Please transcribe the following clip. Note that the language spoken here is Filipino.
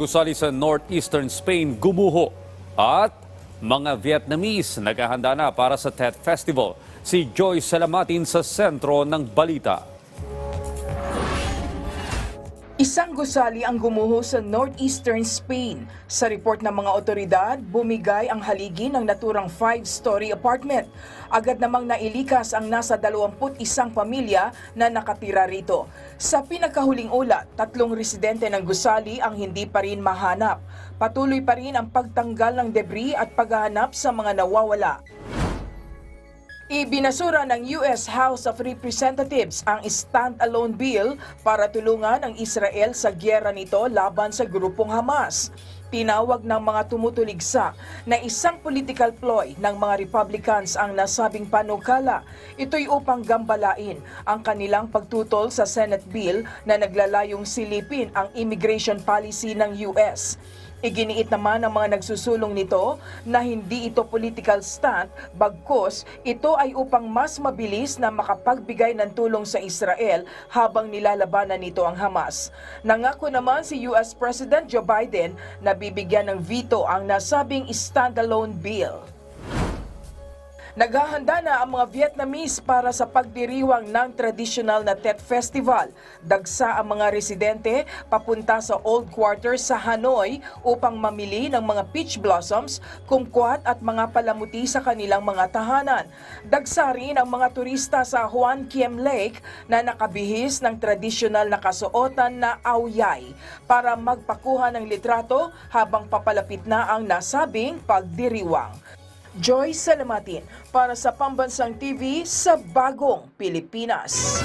gusali sa northeastern Spain gumuho at mga Vietnamese naghahanda na para sa Tet Festival. Si Joy Salamatin sa sentro ng balita. Isang gusali ang gumuho sa northeastern Spain. Sa report ng mga otoridad, bumigay ang haligi ng naturang five-story apartment. Agad namang nailikas ang nasa 21 pamilya na nakatira rito. Sa pinakahuling ulat, tatlong residente ng gusali ang hindi pa rin mahanap. Patuloy pa rin ang pagtanggal ng debris at paghahanap sa mga nawawala. Ibinasura ng US House of Representatives ang stand-alone bill para tulungan ang Israel sa gyera nito laban sa grupong Hamas. Tinawag ng mga tumutuligsa na isang political ploy ng mga Republicans ang nasabing panukala. Ito'y upang gambalain ang kanilang pagtutol sa Senate bill na naglalayong silipin ang immigration policy ng US. Iginiit naman ng mga nagsusulong nito na hindi ito political stunt, bagkus ito ay upang mas mabilis na makapagbigay ng tulong sa Israel habang nilalabanan nito ang Hamas. Nangako naman si US President Joe Biden na bibigyan ng veto ang nasabing standalone bill. Naghahanda na ang mga Vietnamese para sa pagdiriwang ng tradisyonal na Tet Festival. Dagsa ang mga residente papunta sa Old Quarters sa Hanoi upang mamili ng mga peach blossoms, kumquat at mga palamuti sa kanilang mga tahanan. Dagsa rin ang mga turista sa Juan Kiem Lake na nakabihis ng tradisyonal na kasuotan na awyay para magpakuha ng litrato habang papalapit na ang nasabing pagdiriwang. Joy Salamatin para sa Pambansang TV sa Bagong Pilipinas.